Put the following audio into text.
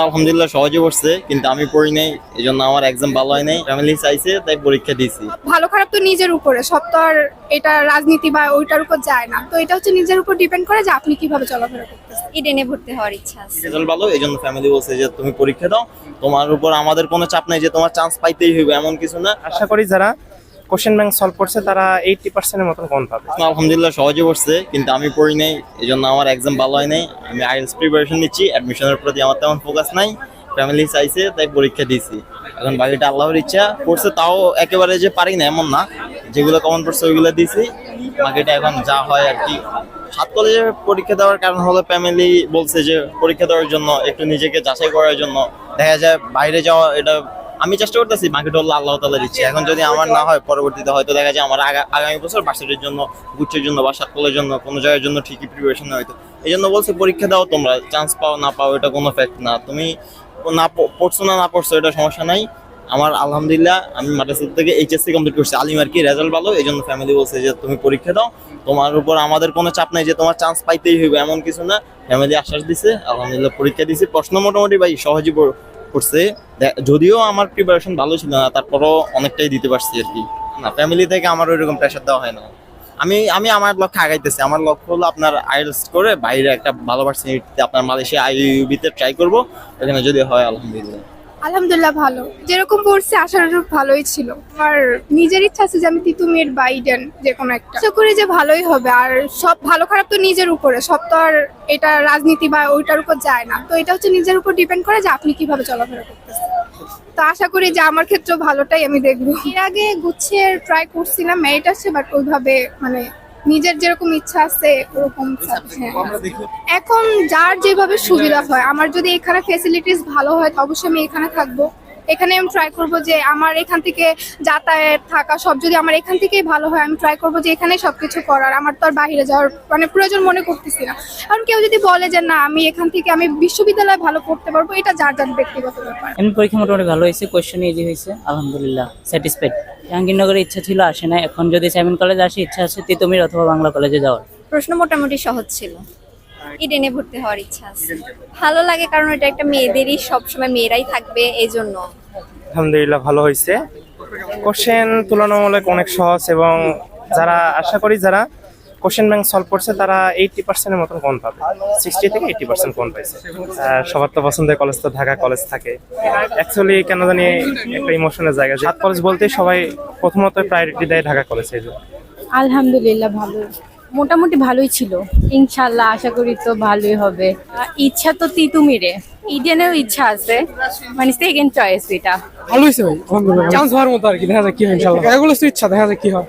আলহামদুলিল্লাহ সহজে পড়ছে কিন্তু আমি পড়ি নাই এই জন্য আমার এক্সাম ভালো হয় নাই। ফ্যামিলি চাইছে তাই পরীক্ষা দিয়েছি। ভালো খারাপ তো নিজের উপরে সব তো আর এটা রাজনীতি বা ওইটার উপর যায় না। তো এটা হচ্ছে নিজের উপর ডিপেন্ড করে যে আপনি কীভাবে চলাফেরা করতেছেন। ইডেনে ভর্তি হওয়ার ইচ্ছা আছে। রেজাল্ট ভালো এই জন্য ফ্যামিলি বলছে যে তুমি পরীক্ষা দাও। তোমার উপর আমাদের কোনো চাপ নাই যে তোমার চান্স পাইতেই হইবে এমন কিছু না। আশা করি যারা কোশ্চেন ব্যাংক সলভ করছে, তারা এইটটি পার্সেন্টের মতন কোন পাবে। আলহামদুলিল্লাহ সহজে পড়ছে কিন্তু আমি পড়ি নাই এই জন্য আমার এক্সাম ভালো হয় নাই। আমি আইএলস প্রিপারেশন নিচ্ছি অ্যাডমিশনের প্রতি আমার তেমন ফোকাস নাই ফ্যামিলি চাইছে, তাই পরীক্ষা দিয়েছি। এখন বাকিটা আল্লাহর ইচ্ছা, পড়ছে তাও একেবারে যে পারি না, এমন না। যেগুলো কমন পড়ছে, ওইগুলো দিয়েছি। বাকিটা এখন যা হয় আর কি। সাত কলেজে পরীক্ষা দেওয়ার কারণ হলো ফ্যামিলি বলছে যে পরীক্ষা দেওয়ার জন্য, একটু নিজেকে যাচাই করার জন্য। দেখা যায় বাইরে যাওয়া, এটা আমি চেষ্টা করতেছি বাকিটা হলো আল্লাহ তালার ইচ্ছে এখন যদি আমার না হয়, পরবর্তীতে হয়তো দেখা যায় আমার আগা- আগামী বছর বাসের জন্য, গুচ্ছের জন্য বা সাতকলের জন্য, কোনো জায়গার জন্য ঠিকই প্রিপারেশন হয়তো। এই জন্য বলছে, পরীক্ষা দাও তোমরা চান্স পাও না পাও, এটা কোনো ফ্যাক্ট না। তুমি না পড়ছো না না পড়ছো, এটা সমস্যা নাই। আমার আলহামদুলিল্লাহ, আমি মাদ্রাসা থেকে এইচএসসি কমপ্লিট করছি। আলিম আর কি রেজাল্ট ভালো, এই জন্য ফ্যামিলি বলছে যে, তুমি পরীক্ষা দাও। তোমার উপর আমাদের কোনো চাপ নাই যে, তোমার চান্স পাইতেই হইবে, এমন কিছু না। ফ্যামিলি আশ্বাস দিছে, আলহামদুলিল্লাহ পরীক্ষা দিছি। প্রশ্ন মোটামুটি ভাই, সহজই পড়- করছে। যদিও আমার প্রিপারেশন ভালো ছিল না, তারপরও অনেকটাই দিতে পারছি আর কি। না ফ্যামিলি থেকে আমার ওইরকম প্রেশার দেওয়া হয় না। আমি আমি আমার লক্ষ্যে আগাইতেছি। আমার লক্ষ্য হলো আপনার আইএলস করে বাইরে একটা ভালো ভার্সিটিতে আপনার মালয়েশিয়া আইইউবিতে ট্রাই করব। এখানে যদি হয়, আলহামদুলিল্লাহ। আলহামদুলিল্লাহ ভালো। যেরকম পড়ছে আশানুরূপ ভালোই ছিল। আমার নিজের ইচ্ছা আছে যে আমি তিতুমির বাইডেন যে কোনো একটা। আশা করি যে ভালোই হবে। আর সব ভালো খারাপ তো নিজের উপরে। সব তো আর এটা রাজনীতি বা ওইটার উপর যায় না। তো এটা হচ্ছে নিজের উপর ডিপেন্ড করে যে আপনি কীভাবে চলাফেরা করতেছেন। তো আশা করি যে আমার ক্ষেত্রে ভালোটাই আমি দেখব। এর আগে গুচ্ছের ট্রাই করছিলাম আছে বাট ওইভাবে মানে নিজের যেরকম ইচ্ছা আছে ওরকম হ্যাঁ। এখন যার যেভাবে সুবিধা হয় আমার যদি এখানে ফেসিলিটিস ভালো হয় তো অবশ্যই আমি এখানে থাকব। এখানে আমি ট্রাই করব যে আমার এখান থেকে যাতায়াত থাকা সব যদি আমার এখান থেকেই ভালো হয় আমি ট্রাই করব যে এখানেই সবকিছু করার। আমার তো আর বাইরে যাওয়ার মানে প্রয়োজন মনে করতেছি না। কারণ কেউ যদি বলে যে না আমি এখান থেকে আমি বিশ্ববিদ্যালয়ে ভালো পড়তে পারব এটা যার যার ব্যক্তিগত ব্যাপার। এমনি পরীক্ষা মোটামুটি ভালো হয়েছে কোয়েশ্চেন ইজি হয়েছে আলহামদুলিল্লাহ স্যাটিসফাইড জাহাঙ্গীরনগরের ইচ্ছা ছিল আসে না এখন যদি সেভেন কলেজ আসে ইচ্ছা আছে তিতুমির অথবা বাংলা কলেজে যাওয়ার। প্রশ্ন মোটামুটি সহজ ছিল। ইডেনে ভর্তি হওয়ার ইচ্ছা আছে। ভালো লাগে কারণ এটা একটা মেয়েদেরই সবসময় মেয়েরাই থাকবে এই জন্য আলহামদুলিল্লাহ ভালো হয়েছে। কোশ্চেন তুলনামূলক অনেক সহজ এবং যারা, আশা করি যারা কোশ্চেন ব্যাংক সলভ করছে, তারা এইটটি পার্সেন্টের মতন কোন পাবে। সিক্সটি থেকে এইটটি পার্সেন্ট কোন পাইছে। সবার তো পছন্দের কলেজ তো ঢাকা কলেজ থাকে। অ্যাকচুয়ালি কেন জানি একটা ইমোশনের জায়গা। সাত কলেজ বলতে সবাই প্রথমত প্রায়োরিটি দেয় ঢাকা কলেজ এই আলহামদুলিল্লাহ ভালো। মোটামুটি ভালোই ছিল। ইনশাল্লাহ, আশা করি তো ভালোই হবে। ইচ্ছা তো তিতুমিরে। ইডেনেও ইচ্ছা আছে। মানে সেকেন্ড চয়েস এটা। ভালো হয়েছে ভাই চান্স হওয়ার মতো আর কি দেখা যাক কি হয় ইনশাল্লাহ এগুলো তো ইচ্ছা দেখা যাক কি হয়।